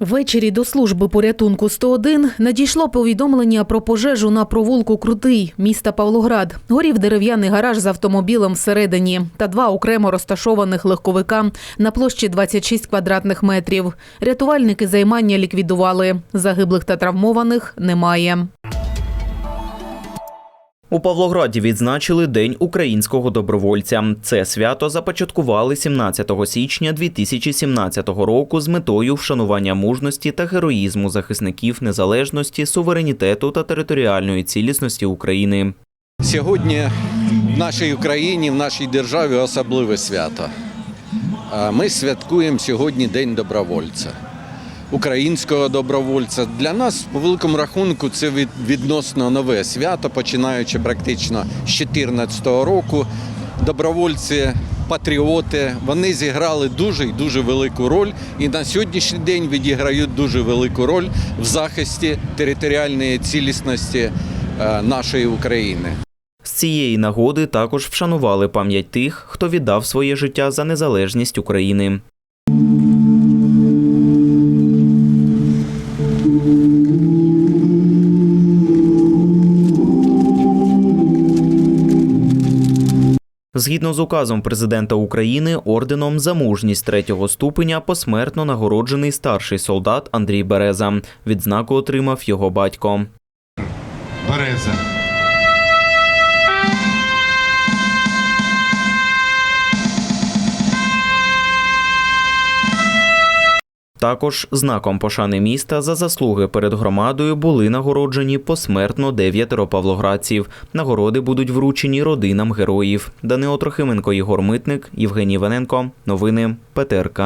Ввечері до служби порятунку 101 надійшло повідомлення про пожежу на провулку Крутий міста Павлоград. Горів дерев'яний гараж з автомобілем всередині та два окремо розташованих легковика на площі 26 квадратних метрів. Рятувальники займання ліквідували. Загиблих та травмованих немає. У Павлограді відзначили День українського добровольця. Це свято започаткували 17 січня 2017 року з метою вшанування мужності та героїзму захисників незалежності, суверенітету та територіальної цілісності України. Сьогодні в нашій Україні, в нашій державі особливе свято. Ми святкуємо сьогодні День добровольця, українського добровольця. Для нас, по великому рахунку, це від- відносно нове свято, починаючи практично з 2014 року. Добровольці, патріоти, вони зіграли дуже і дуже велику роль і на сьогоднішній день відіграють дуже велику роль в захисті територіальної цілісності е, нашої України. З цієї нагоди також вшанували пам'ять тих, хто віддав своє життя за незалежність України. Згідно з указом президента України, орденом за мужність третього ступеня посмертно нагороджений старший солдат Андрій Береза. Відзнаку отримав його батько. Також знаком пошани міста за заслуги перед громадою були нагороджені посмертно дев'ятеро павлоградців. Нагороди будуть вручені родинам героїв. Данило Трохименко, Єгор Митник, Євгеній Вененко. Новини ПТРК.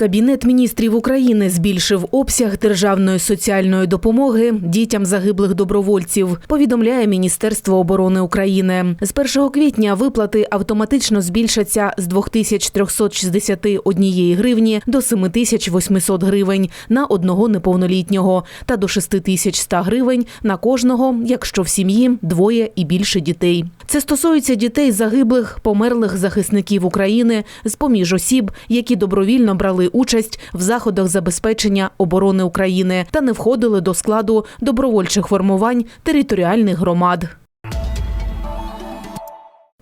Кабінет міністрів України збільшив обсяг державної соціальної допомоги дітям загиблих добровольців. Повідомляє Міністерство оборони України. З 1 квітня виплати автоматично збільшаться з 2361 гривні до 7800 гривень на одного неповнолітнього та до 6100 гривень на кожного, якщо в сім'ї двоє і більше дітей. Це стосується дітей загиблих, померлих захисників України з поміж осіб, які добровільно брали участь в заходах забезпечення оборони України та не входили до складу добровольчих формувань територіальних громад.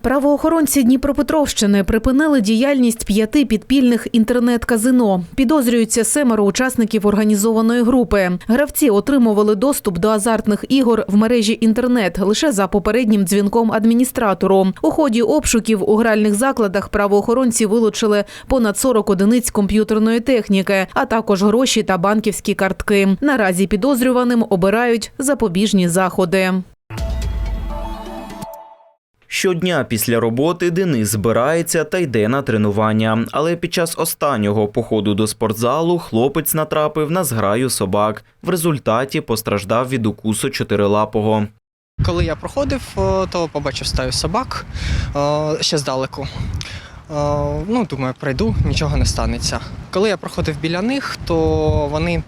Правоохоронці Дніпропетровщини припинили діяльність п'яти підпільних інтернет-казино. Підозрюються семеро учасників організованої групи. Гравці отримували доступ до азартних ігор в мережі інтернет лише за попереднім дзвінком адміністратору. У ході обшуків у гральних закладах правоохоронці вилучили понад 40 одиниць комп'ютерної техніки, а також гроші та банківські картки. Наразі підозрюваним обирають запобіжні заходи. Щодня після роботи Денис збирається та йде на тренування. Але під час останнього походу до спортзалу хлопець натрапив на зграю собак. В результаті постраждав від укусу чотирилапого. Коли я проходив, то побачив стаю собак ще здалеку. Ну, думаю, пройду, нічого не станеться. Коли я проходив біля них, то вони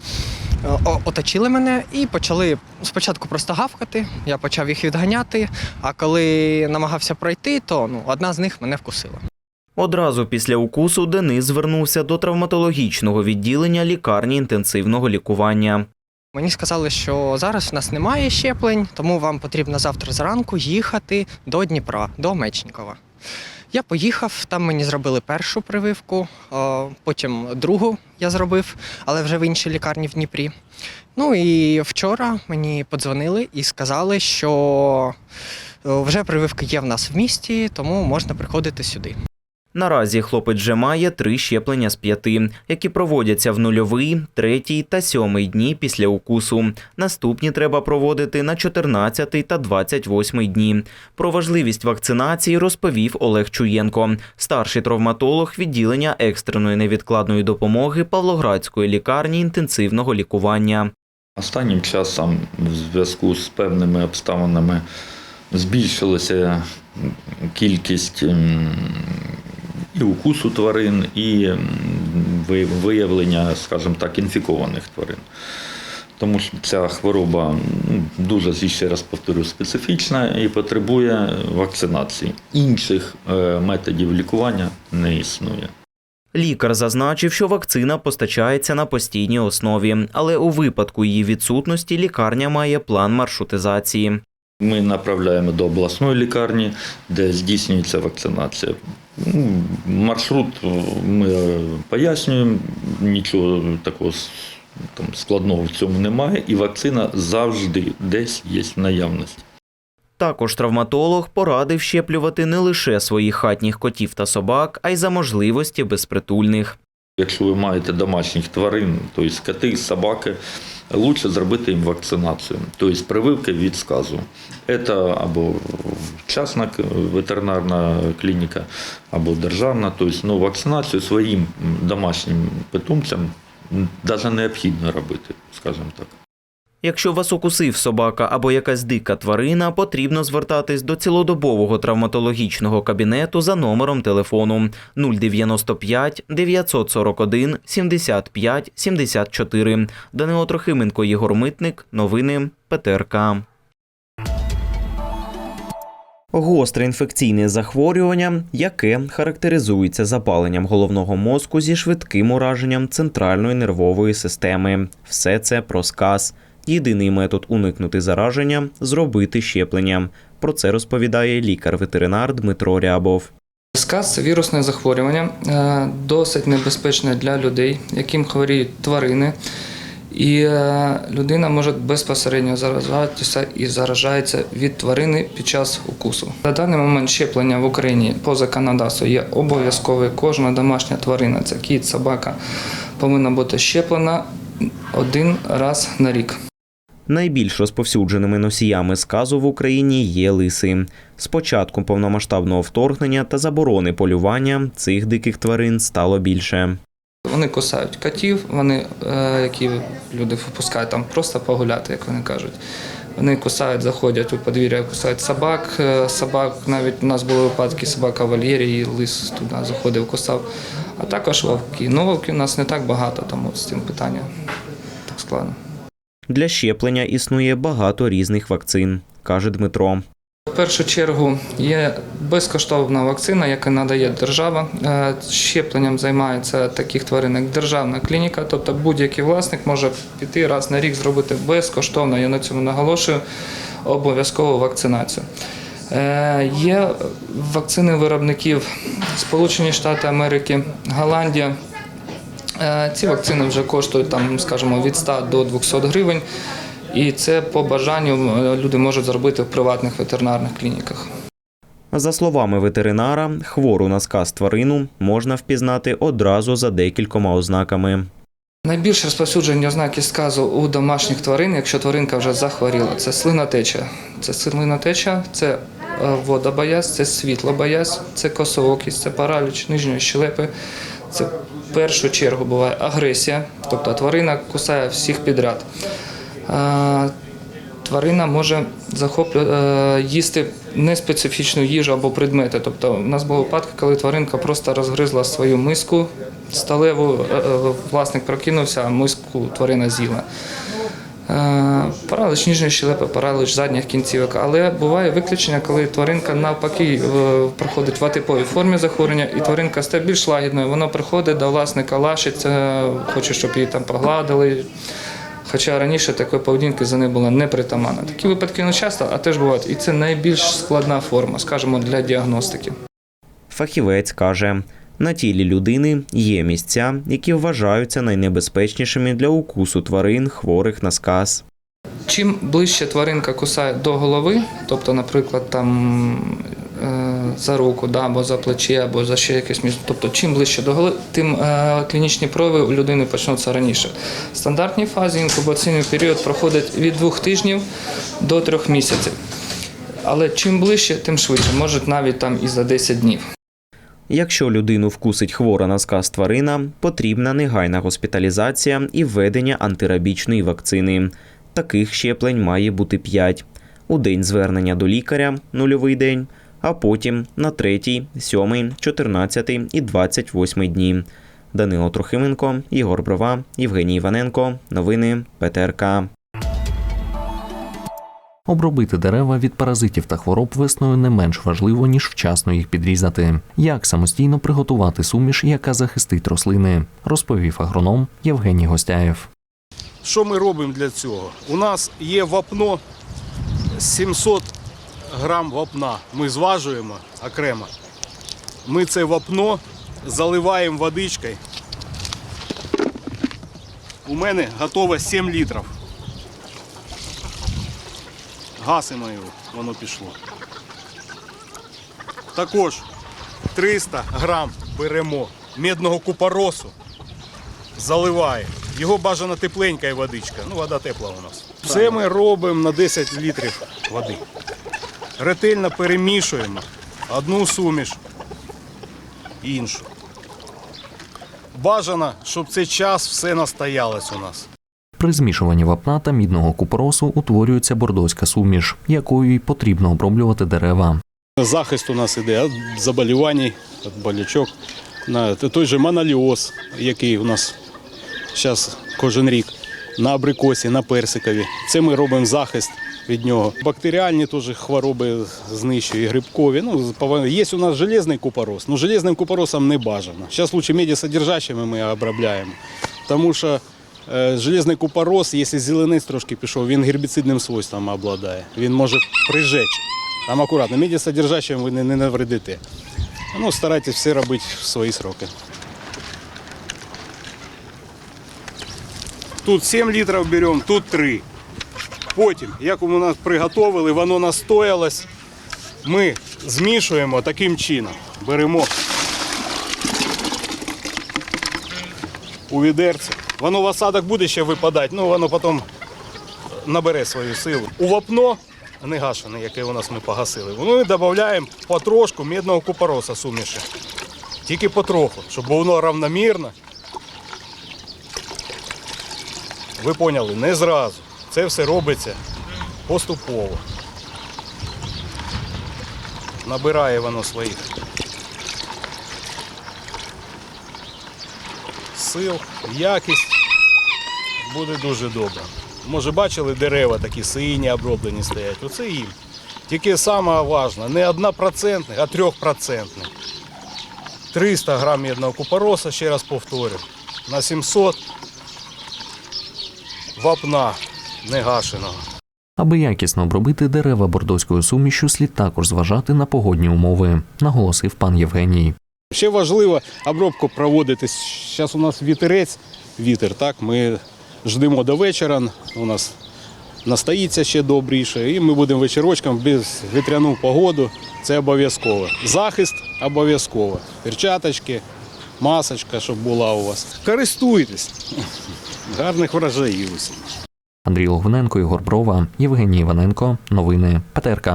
оточили мене і почали спочатку просто гавкати. Я почав їх відганяти, а коли намагався пройти, то ну, одна з них мене вкусила. Одразу після укусу Денис звернувся до травматологічного відділення лікарні інтенсивного лікування. Мені сказали, що зараз в нас немає щеплень, тому вам потрібно завтра зранку їхати до Дніпра, до Мечникова. Я поїхав, там мені зробили першу прививку, потім другу я зробив, але вже в іншій лікарні в Дніпрі. Ну і вчора мені подзвонили і сказали, що е, вже прививки є в нас в місті, тому можна приходити сюди. Наразі хлопець вже має три щеплення з п'яти, які проводяться в нульовий, третій та сьомий дні після укусу. Наступні треба проводити на 14 та 28 дні. Про важливість вакцинації розповів Олег Чуєнко, старший травматолог відділення екстреної невідкладної допомоги Павлоградської лікарні інтенсивного лікування. Останнім часом в зв'язку з певними обставинами збільшилася кількість м, і укусу тварин, і виявлення, скажімо так, інфікованих тварин. Тому що ця хвороба дуже, ще раз повторю, специфічна і потребує вакцинації. Інших е, методів лікування не існує. Лікар зазначив, що вакцина постачається на постійній основі, але у випадку її відсутності лікарня має план маршрутизації. Ми направляємо до обласної лікарні, де здійснюється вакцинація. Ну, Маршрут е, ми пояснюємо, нічого такого там, складного в цьому немає, і вакцина завжди десь є в наявності. Також травматолог порадив щеплювати не лише своїх хатніх котів та собак, а й за можливості безпритульних. Якщо ви маєте домашніх тварин, тобто коти, собаки, лучше зробити їм вакцинацію, тобто прививки від сказу. Це або частна ветеринарна клініка, або державна. Тобто ну, вакцинацію своїм домашнім питомцям навіть необхідно робити, скажімо так. Якщо вас укусив собака або якась дика тварина, потрібно звертатись до цілодобового травматологічного кабінету за номером телефону 095 941 75 74. Данило Трохименко, Єгор Митник. Новини ПТРК. Гостре інфекційне захворювання, яке характеризується запаленням головного мозку зі швидким ураженням центральної нервової системи. Все це про сказ. Єдиний метод уникнути зараження зробити щеплення. Про це розповідає лікар-ветеринар Дмитро Рябов. Сказ це вірусне захворювання, е, досить небезпечне для людей, яким хворіють тварини. І е, людина може безпосередньо заражатися і заражається від тварини під час укусу. На даний момент щеплення в Україні по законодавству є обов'язкове. Кожна домашня тварина, це кіт, собака, повинна бути щеплена один раз на рік. Найбільш розповсюдженими носіями сказу в Україні є лиси. З початку повномасштабного вторгнення та заборони полювання цих диких тварин стало більше. Вони кусають котів, вони, е, які люди випускають там просто погуляти, як вони кажуть. Вони кусають, заходять у подвір'я, кусають собак. Е, Собак навіть у нас були випадки собака вольєрі, і лис туди заходив, кусав. А також вовки. Ну, вовків у нас не так багато, тому з цим питання так складно. Для щеплення існує багато різних вакцин, каже Дмитро. В першу чергу є безкоштовна вакцина, яку надає держава. Е, Щепленням займається таких тварин, як державна клініка, тобто будь-який власник може піти раз на рік зробити безкоштовно, я на цьому наголошую, обов'язкову вакцинацію. Е, Є вакцини виробників Сполучені Штати Америки, Голландія. Е, Ці вакцини вже коштують там, скажімо, від 100 до 200 гривень. І це по бажанню е, люди можуть зробити в приватних ветеринарних клініках. За словами ветеринара, хвору на сказ тварину можна впізнати одразу за декількома ознаками. Найбільш розповсюджені ознаки сказу у домашніх тварин, якщо тваринка вже захворіла, це слинотеча. Це слинотеча, це е, водобоязнь, це світлобоязнь, це косоокість, це параліч нижньої щелепи. Це в першу чергу буває агресія, тобто тварина кусає всіх підряд. Тварина може захоплю... е, їсти неспецифічну їжу або предмети. Тобто, у нас були випадки, коли тваринка просто розгризла свою миску сталеву, е, е, власник прокинувся, а миску тварина з'їла. Е, Паралич ніжної щелепи, паралич задніх кінцівок. Але буває виключення, коли тваринка навпаки е, проходить в атиповій формі захворювання, і тваринка стає більш лагідною. Вона приходить до власника, лашиться, хоче, щоб її там погладили. Хоча раніше такої поведінки за нею була непритаманна. Такі випадки не часто, а теж бувають. І це найбільш складна форма, скажімо, для діагностики. Фахівець каже, на тілі людини є місця, які вважаються найнебезпечнішими для укусу тварин, хворих на сказ. Чим ближче тваринка кусає до голови, тобто, наприклад, там е, за руку, да, або за плече, або за ще якесь місце, тобто чим ближче до голови, тим е, клінічні прояви у людини почнуться раніше. В стандартній фазі інкубаційний період проходить від двох тижнів до трьох місяців. Але чим ближче, тим швидше, може навіть там і за 10 днів. Якщо людину вкусить хвора на сказ тварина, потрібна негайна госпіталізація і введення антирабічної вакцини. Таких щеплень має бути 5. У день звернення до лікаря нульовий день, а потім на третій, сьомий, 14 і 28 дні. Данило Трохименко, Єгор Брова, Євгеній Іваненко. Новини ПТРК. Обробити дерева від паразитів та хвороб весною не менш важливо, ніж вчасно їх підрізати. Як самостійно приготувати суміш, яка захистить рослини, розповів агроном Євгеній Гостяєв. Що ми робимо для цього? У нас є вапно 700 грам вапна. Ми зважуємо окремо. Ми це вапно заливаємо водичкою. У мене готово 7 літрів. Гасимо його, воно пішло. Також 300 грам беремо медного купоросу заливає. Його бажано тепленька водичка. Ну, вода тепла у нас. Це ми робимо на 10 літрів води. Ретельно перемішуємо одну суміш, іншу. Бажано, щоб цей час все настоялось у нас. При змішуванні вапна та мідного купоросу утворюється бордоська суміш, якою й потрібно оброблювати дерева. Захист у нас іде від заболівань, від болячок. На той же моноліоз, який у нас зараз кожен рік на абрикосі, на персикові. Це ми робимо захист від нього. Бактеріальні теж хвороби знищує, грибкові. Ну, є у нас железний купорос, але железним купоросом не бажано. Зараз лучше медісодержащими ми обробляємо. Тому що железний купорос, якщо зеленець трошки пішов, він гербіцидним свойством обладає. Він може прижечь. Там акуратно, медісодержащим ви не, навредите. Ну, старайтесь все робити в свої сроки. Тут 7 літрів беремо, тут 3. Потім, як у нас приготовили, воно настоялось. Ми змішуємо таким чином. Беремо у відерце. Воно в осадок буде ще випадати, ну воно потім набере свою силу. У вапно не гашене, яке у нас ми погасили. Ми додаємо потрошку медного купороса суміші. Тільки потроху, щоб воно равномірно. Ви поняли, не зразу. Це все робиться поступово. Набирає воно своїх сил, якість буде дуже добре. Може, бачили дерева такі сині оброблені стоять. Оце їм. Тільки саме важне, не однопроцентний, а трьохпроцентний. 300 грам медного купороса, ще раз повторю, на 700 вапна негашеного. Аби якісно обробити дерева бордоською сумішю, слід також зважати на погодні умови, наголосив пан Євгеній. Ще важливо обробку проводити. Зараз у нас вітерець, вітер, так? Ми ждемо до вечора. У нас настоїться ще добріше, і ми будемо вечірочком без вітряну погоду. Це обов'язково. Захист обов'язково. Перчаточки, масочка, щоб була у вас. Користуйтесь. Гарних врожаїв усім. Андрій Логвиненко, Ігор Брова, Євгеній Іваненко. Новини ПТРК.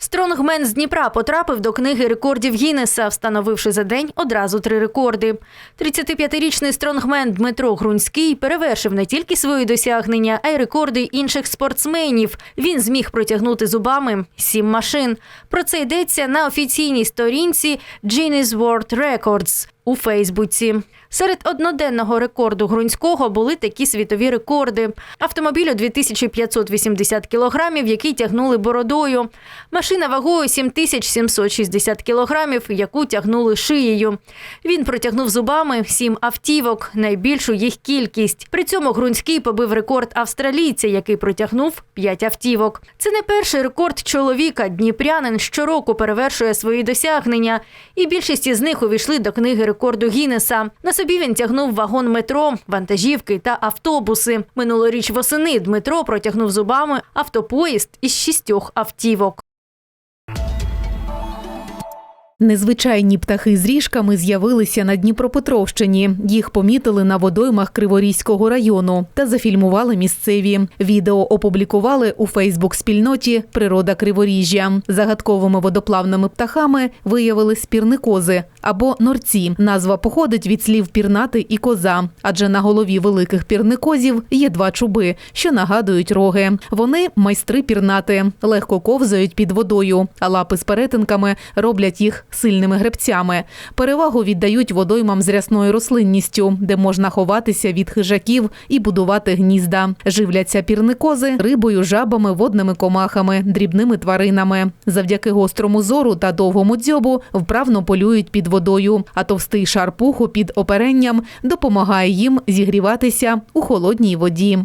Стронгмен з Дніпра потрапив до книги рекордів Гіннеса, встановивши за день одразу три рекорди. 35-річний стронгмен Дмитро Грунський перевершив не тільки свої досягнення, а й рекорди інших спортсменів. Він зміг протягнути зубами сім машин. Про це йдеться на офіційній сторінці Guinness World Records у Фейсбуці. Серед одноденного рекорду Грунського були такі світові рекорди: автомобіль у 2580 кілограмів, який тягнули бородою, машина вагою 7760 кілограмів, яку тягнули шиєю. Він протягнув зубами сім автівок, найбільшу їх кількість. При цьому Грунський побив рекорд австралійця, який протягнув п'ять автівок. Це не перший рекорд чоловіка. Дніпрянин щороку перевершує свої досягнення, і більшість із них увійшли до книги рекорду Гіннеса. На собі він тягнув вагон метро, вантажівки та автобуси. Минулоріч восени Дмитро протягнув зубами автопоїзд із шістьох автівок. Незвичайні птахи з ріжками з'явилися на Дніпропетровщині. Їх помітили на водоймах Криворізького району та зафільмували місцеві. Відео опублікували у Фейсбук-спільноті Природа Криворіжжя. Загадковими водоплавними птахами виявили спірникози або норці. Назва походить від слів пірнати і коза, адже на голові великих пірникозів є два чуби, що нагадують роги. Вони майстри пірнати, легко ковзають під водою, а лапи з перетинками роблять їх сильними гребцями. Перевагу віддають водоймам з рясною рослинністю, де можна ховатися від хижаків і будувати гнізда. Живляться пірникози рибою, жабами, водними комахами, дрібними тваринами. Завдяки гострому зору та довгому дзьобу вправно полюють під водою, а товстий шар пуху під оперенням допомагає їм зігріватися у холодній воді.